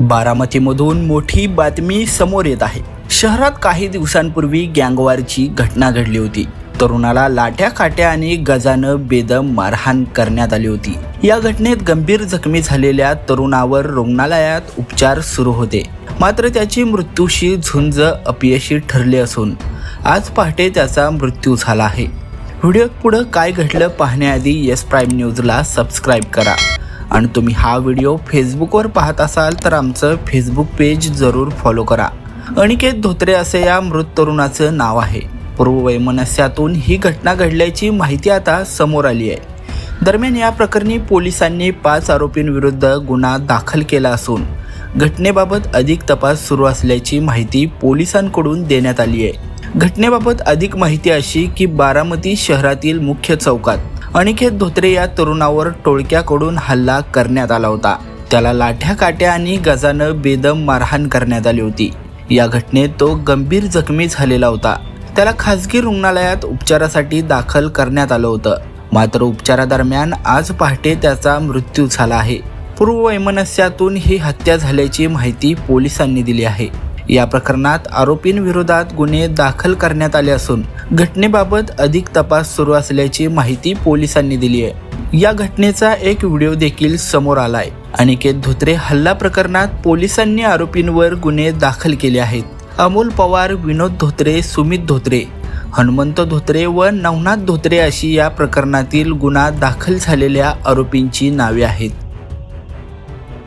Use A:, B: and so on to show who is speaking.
A: बारामतीमधून मोठी बातमी समोर येत आहे. शहरात काही दिवसांपूर्वी गँगवारची घटना घडली होती. तरुणाला लाठ्या काट्या आणि गजानं बेदम मारहाण करण्यात आली होती. या घटनेत गंभीर जखमी झालेल्या तरुणावर रुग्णालयात उपचार सुरू होते. मात्र त्याची मृत्यूशी झुंज अपयशी ठरले असून आज पहाटे त्याचा मृत्यू झाला आहे. व्हिडिओत पुढं काय घडलं पाहण्याआधी येस प्राईम न्यूजला सबस्क्राईब करा. आणि तुम्ही हा व्हिडिओ फेसबुकवर पाहत असाल तर आमचं फेसबुक पेज जरूर फॉलो करा. अनिकेत धोत्रे असे या मृत तरुणाचं नाव आहे. पूर्ववैमनस्यातून ही घटना घडल्याची माहिती आता समोर आली आहे. दरम्यान या प्रकरणी पोलिसांनी पाच आरोपींविरुद्ध गुन्हा दाखल केला असून घटनेबाबत अधिक तपास सुरू असल्याची माहिती पोलिसांकडून देण्यात आली आहे. घटनेबाबत अधिक माहिती अशी की बारामती शहरातील मुख्य चौकात अनिकेत धोत्रे या तरुणावर टोळक्याकडून हल्ला करण्यात आला होता. त्याला लाठ्या काट्या आणि गजानं बेदम मारहाण करण्यात आली होती. या घटनेत तो गंभीर जखमी झालेला होता. त्याला खासगी रुग्णालयात उपचारासाठी दाखल करण्यात आलं होतं. मात्र उपचारादरम्यान आज पहाटे त्याचा मृत्यू झाला आहे. पूर्व वैमनस्यातून ही हत्या झाल्याची माहिती पोलिसांनी दिली आहे. या प्रकरणात आरोपींविरोधात गुन्हे दाखल करण्यात आले असून घटनेबाबत अधिक तपास सुरू असल्याची माहिती पोलिसांनी दिली आहे. या घटनेचा एक व्हिडिओ देखील समोर आलाय. अनिकेत धोत्रे हल्ला प्रकरणात पोलिसांनी आरोपींवर गुन्हे दाखल केले आहेत. अमोल पवार विनोद धोत्रे सुमित धोत्रे हनुमंत धोत्रे व नवनाथ धोत्रे अशी या प्रकरणातील गुन्हा दाखल झालेल्या आरोपींची नावे आहेत.